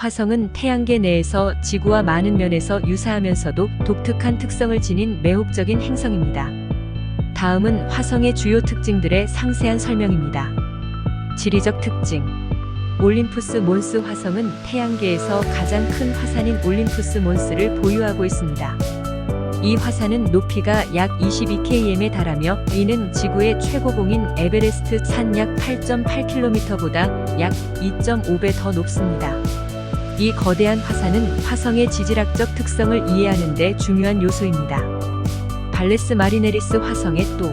화성은 태양계 내에서 지구와 많은 면에서 유사하면서도 독특한 특성을 지닌 매혹적인 행성입니다. 다음은 화성의 주요 특징들의 상세한 설명입니다. 지리적 특징. 올림푸스 몬스 화성은 태양계에서 가장 큰 화산인 올림푸스 몬스를 보유하고 있습니다. 이 화산은 높이가 약 22km에 달하며 위는 지구의 최고봉인 에베레스트 산 약 8.8km보다 약 2.5배 더 높습니다. 이 거대한 화산은 화성의 지질학적 특성을 이해하는 데 중요한 요소입니다. 발레스 마리네리스 화성의 또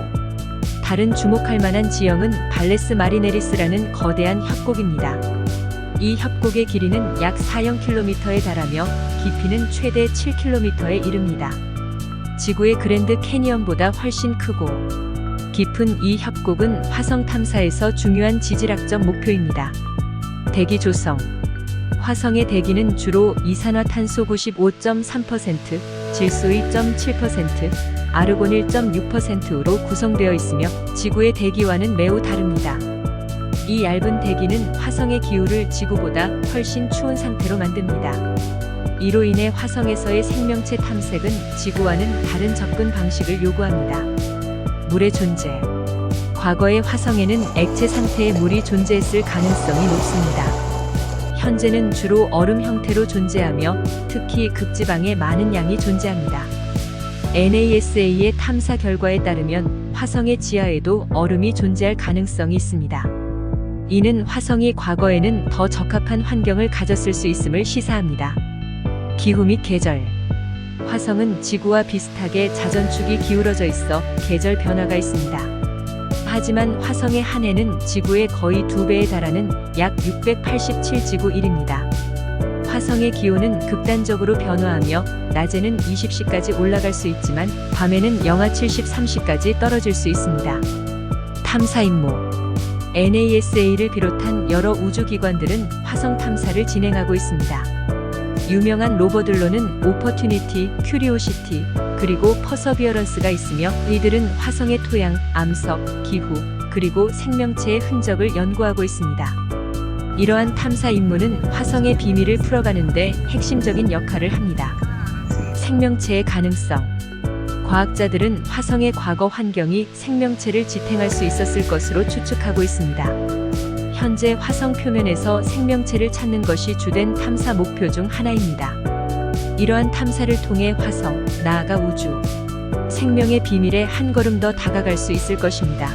다른 주목할 만한 지형은 발레스 마리네리스라는 거대한 협곡입니다. 이 협곡의 길이는 약 4,000km에 달하며 깊이는 최대 7km에 이릅니다. 지구의 그랜드 캐니언보다 훨씬 크고 깊은 이 협곡은 화성 탐사에서 중요한 지질학적 목표입니다. 대기 조성 화성의 대기는 주로 이산화탄소 95.3%, 질소 2.7%, 아르곤 1.6%로 구성되어 있으며 지구의 대기와는 매우 다릅니다. 이 얇은 대기는 화성의 기후를 지구보다 훨씬 추운 상태로 만듭니다. 이로 인해 화성에서의 생명체 탐색은 지구와는 다른 접근 방식을 요구합니다. 물의 존재. 과거의 화성에는 액체 상태의 물이 존재했을 가능성이 높습니다. 현재는 주로 얼음 형태로 존재하며 특히 극지방에 많은 양이 존재합니다. NASA의 탐사 결과에 따르면 화성의 지하에도 얼음이 존재할 가능성이 있습니다. 이는 화성이 과거에는 더 적합한 환경을 가졌을 수 있음을 시사합니다. 기후 및 계절. 화성은 지구와 비슷하게 자전축이 기울어져 있어 계절 변화가 있습니다. 하지만 화성의 한 해는 지구의 거의 두 배에 달하는 약 687지구1입니다. 화성의 기온은 극단적으로 변화하며 낮에는 20시까지 올라갈 수 있지만 밤에는 영하 70, 30까지 떨어질 수 있습니다. 탐사 임무 NASA를 비롯한 여러 우주기관들은 화성 탐사를 진행하고 있습니다. 유명한 로버들로는 오퍼튜니티, 큐리오시티, 그리고 퍼서비어런스가 있으며 이들은 화성의 토양, 암석, 기후, 그리고 생명체의 흔적을 연구하고 있습니다. 이러한 탐사 임무는 화성의 비밀을 풀어가는데 핵심적인 역할을 합니다. 생명체의 가능성. 과학자들은 화성의 과거 환경이 생명체를 지탱할 수 있었을 것으로 추측하고 있습니다. 현재 화성 표면에서 생명체를 찾는 것이 주된 탐사 목표 중 하나입니다. 이러한 탐사를 통해 화성, 나아가 우주, 생명의 비밀에 한 걸음 더 다가갈 수 있을 것입니다.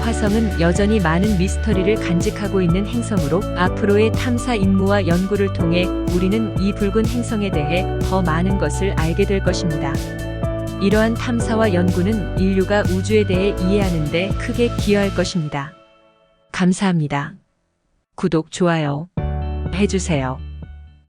화성은 여전히 많은 미스터리를 간직하고 있는 행성으로 앞으로의 탐사 임무와 연구를 통해 우리는 이 붉은 행성에 대해 더 많은 것을 알게 될 것입니다. 이러한 탐사와 연구는 인류가 우주에 대해 이해하는 데 크게 기여할 것입니다. 감사합니다. 구독, 좋아요 해주세요.